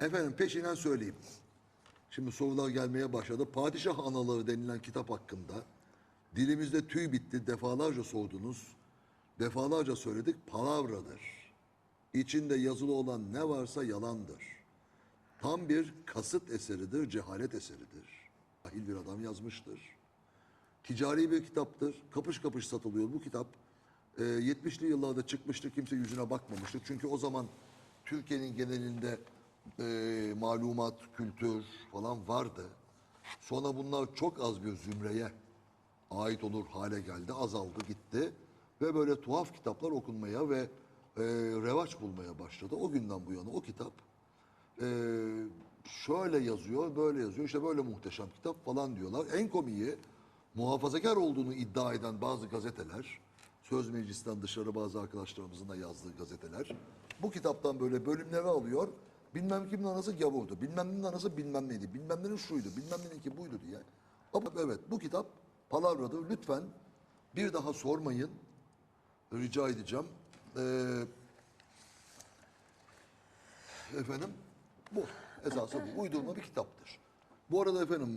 Efendim peşinden söyleyeyim. Şimdi sorular gelmeye başladı. Padişah Anaları denilen kitap hakkında dilimizde tüy bitti. Defalarca sordunuz. Defalarca söyledik. Palavradır. İçinde yazılı olan ne varsa yalandır. Tam bir kasıt eseridir, cehalet eseridir. Ahil bir adam yazmıştır. Ticari bir kitaptır. Kapış kapış satılıyor bu kitap. Ee, 70'li yıllarda çıkmıştı. Kimse yüzüne bakmamıştı. Çünkü o zaman Türkiye'nin genelinde e, malumat, kültür falan vardı. Sonra bunlar çok az bir zümreye ait olur hale geldi. Azaldı gitti. Ve böyle tuhaf kitaplar okunmaya ve e, revaç bulmaya başladı. O günden bu yana o kitap e, şöyle yazıyor, böyle yazıyor. İşte böyle muhteşem kitap falan diyorlar. En komiği muhafazakar olduğunu iddia eden bazı gazeteler, Söz Meclisi'nden dışarı bazı arkadaşlarımızın da yazdığı gazeteler, bu kitaptan böyle bölümleri alıyor. Bilmem kimin anası gavurdu, bilmem kimin anası bilmem neydi, bilmem nenin şuydu, bilmem nenin ki buydu diye. Ama evet bu kitap palavradır. Lütfen bir daha sormayın. Rica edeceğim. Ee, efendim bu. Esası bu. Uydurma bir kitaptır. Bu arada efendim